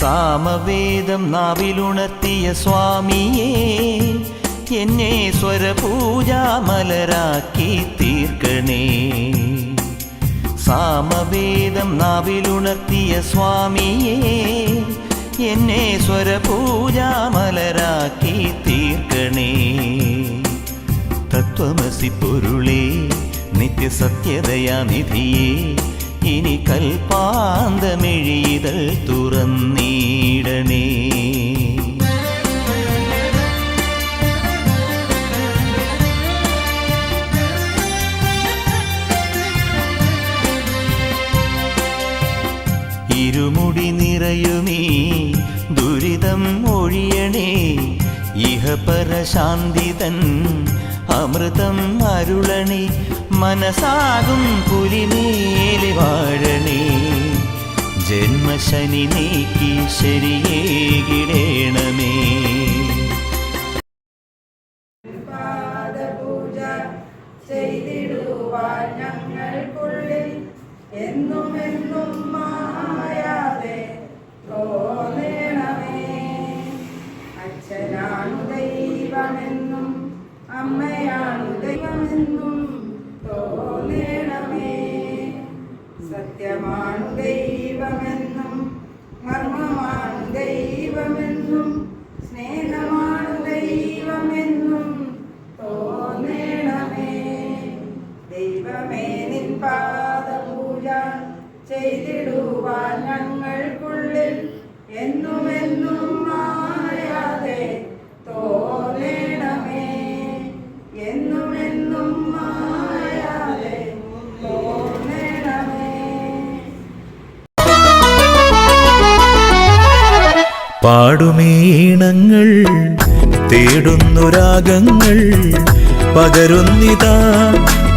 സാമവേദം നാവിലുണർത്തിയ സ്വാമിയേ എന്നെ സ്വരപൂജാമലരാക്കി തീർക്കണേ. സാമവേദം നാവിലുണർത്തിയ സ്വാമിയേ എന്നെ സ്വരപൂജാമലരാക്കി തീർക്കണേ. തത്വമസി പൊരുളേ നിത്യസത്യതയാനിധിയേ ഇനി കൽപ്പാന്തമെഴിതൽ തുറന്നീടണേ. ഇരുമുടി നിറയുമീ ദുരിതം ഒഴിയണേ. ഇഹപരശാന്തിതൻ അമൃതം അരുളണേ. മനസാകും പുലിമേലി വാഴണേ. ജന്മശനി നീക്കി ശരിയേകിടേണമേ. ചെയ്തിടുവാൻ ഞങ്ങൾക്കുള്ളിൽ എന്നുമെന്നും ചെയ്തിടുവാൻ ഞങ്ങൾക്കുള്ളിൽ എന്നുമെന്നും മായാതെ തോന്നണമേ. എന്നുമെന്നും മായാതെ പാടുമീണങ്ങൾ തേടുന്നു രാഗങ്ങൾ പകരുന്നിതാ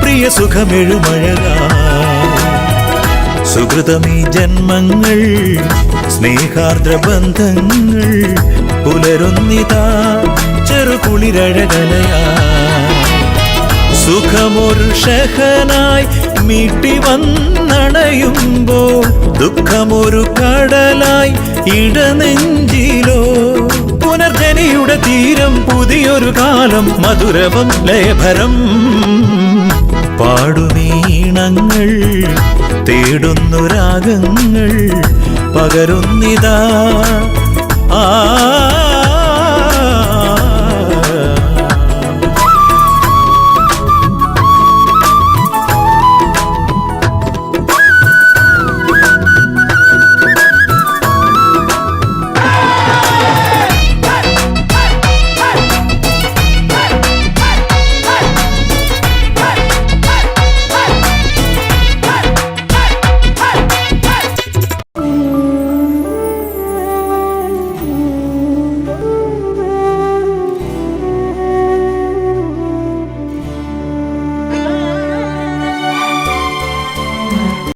പ്രിയ സുഖമെഴുമഴക. സുഹൃതമീ ജന്മങ്ങൾ സ്നേഹാർദ്ര ബന്ധങ്ങൾ പുലരുന്നിതാ ചെറുകുളിരഴകലയാ സുഖമൊരു ഷഹനായി മീട്ടി വന്നണയുമ്പോൾ ദുഃഖമൊരു കടലായി ഇടനെഞ്ചിലോ. പുനർജനിയുടെ തീരം പുതിയൊരു കാലം മധുരവം ലയഭരം. പാടുമീണങ്ങൾ തേടുന്നു രാഗങ്ങൾ പകരുന്നിതാ. ആ